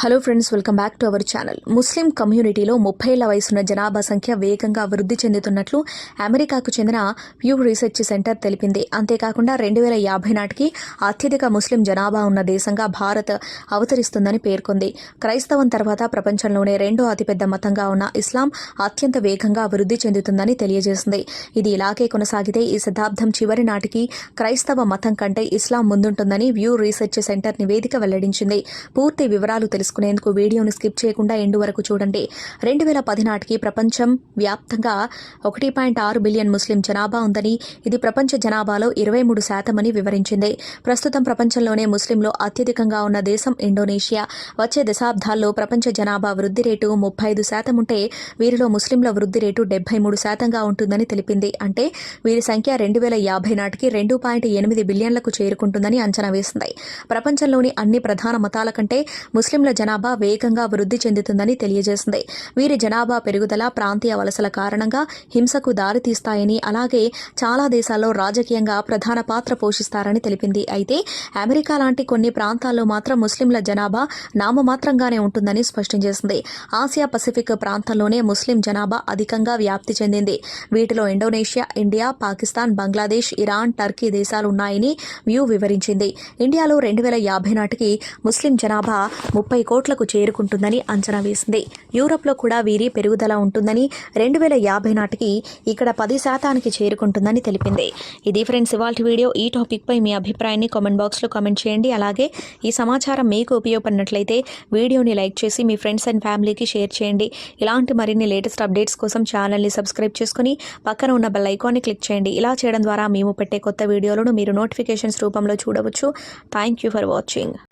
Hello friends welcome back to our channel Muslim కమ్యూనిటీలో ముప్పై ఏళ్ళ వయసున్న జనాభా సంఖ్య వేగంగా వృద్ధి చెందుతున్నట్లు అమెరికాకు చెందిన ప్యూ రీసెర్చ్ సెంటర్ తెలిపింది. అంతేకాకుండా రెండు వేల యాభై నాటికి అత్యధిక ముస్లిం జనాభా ఉన్న దేశంగా భారత్ అవతరిస్తుందని పేర్కొంది. క్రైస్తవం తర్వాత ప్రపంచంలోనే రెండో అతిపెద్ద మతంగా ఉన్న ఇస్లాం అత్యంత వేగంగా వృద్ధి చెందుతుందని తెలియజేసింది. ఇది ఇలాగే కొనసాగితే ఈ శతాబ్దం చివరి నాటికి క్రైస్తవ మతం కంటే ఇస్లాం ముందుంటుందని వ్యూ రీసెర్చ్ సెంటర్ నివేదిక వెల్లడించింది. పూర్తి వివరాలు తెలుసుకునేందుకు వీడియోను స్కిప్ చేయకుండా ఎండు వరకు చూడండి. రెండు వేల పది నాటికి ప్రపంచం వ్యాప్తంగా ఒకటి పాయింట్ ఆరు బిలియన్ ముస్లిం జనాభా ఉందని ఇది ప్రపంచ జనాభాలో ఇరవై మూడు శాతమని వివరించింది. ప్రస్తుతం ప్రపంచంలోనే ముస్లింలు అత్యధికంగా ఉన్న దేశం ఇండోనేషియా. వచ్చే దశాబ్దాల్లో ప్రపంచ జనాభా వృద్ధి రేటు ముప్పై ఐదు శాతం ఉంటే వీరిలో ముస్లింల వృద్ధి రేటు డెబ్బై మూడు శాతంగా ఉంటుందని తెలిపింది. అంటే వీరి సంఖ్య రెండు వేల యాభై నాటికి రెండు పాయింట్ ఎనిమిది బిలియన్లకు చేరుకుంటుందని అంచనా వేసింది. ప్రపంచంలోని అన్ని ప్రధాన మతాల కంటే ముస్లింల జనాభా వేగంగా వృద్ధి చెందుతుందని తెలియజేసింది. వీరి జనాభా పెరుగుదల ప్రాంతీయ వలసల కారణంగా హింసకు దారితీస్తాయని అలాగే చాలా దేశాల్లో రాజకీయంగా ప్రధాన పాత్ర పోషిస్తారని తెలిపింది. అయితే అమెరికా లాంటి కొన్ని ప్రాంతాల్లో మాత్రం ముస్లింల జనాభా నామమాత్రంగానే ఉంటుందని స్పష్టం చేసింది. ఆసియా పసిఫిక్ ప్రాంతంలోనే ముస్లిం జనాభా అధికంగా వ్యాప్తి చెందింది. వీటిలో Indonesia India Pakistan Bangladesh Iran Turkey దేశాలు ఉన్నాయని వ్యూ వివరించింది. ఇండియాలో రెండు వేల యాభై నాటికి ముస్లిం జనాభా ముప్పై ముప్పై కోట్లకు చేరుకుంటుందని అంచనా వేసింది. యూరప్లో కూడా వీరి పెరుగుదల ఉంటుందని రెండు వేల యాభై నాటికి ఇక్కడ పది శాతానికి చేరుకుంటుందని తెలిపింది. ఇది ఫ్రెండ్స్ ఇవాళ వీడియో. ఈ టాపిక్పై మీ అభిప్రాయాన్ని కామెంట్ బాక్స్లో కామెంట్ చేయండి. అలాగే ఈ సమాచారం మీకు ఉపయోగపడినట్లయితే వీడియోని లైక్ చేసి మీ ఫ్రెండ్స్ అండ్ ఫ్యామిలీకి షేర్ చేయండి. ఇలాంటి మరిన్ని లేటెస్ట్ అప్డేట్స్ కోసం ఛానల్ని సబ్స్క్రైబ్ చేసుకుని పక్కన ఉన్న బెల్ ఐకాన్ని క్లిక్ చేయండి. ఇలా చేయడం ద్వారా మేము పెట్టే కొత్త వీడియోలను మీరు నోటిఫికేషన్స్ రూపంలో చూడవచ్చు. Thank you for watching.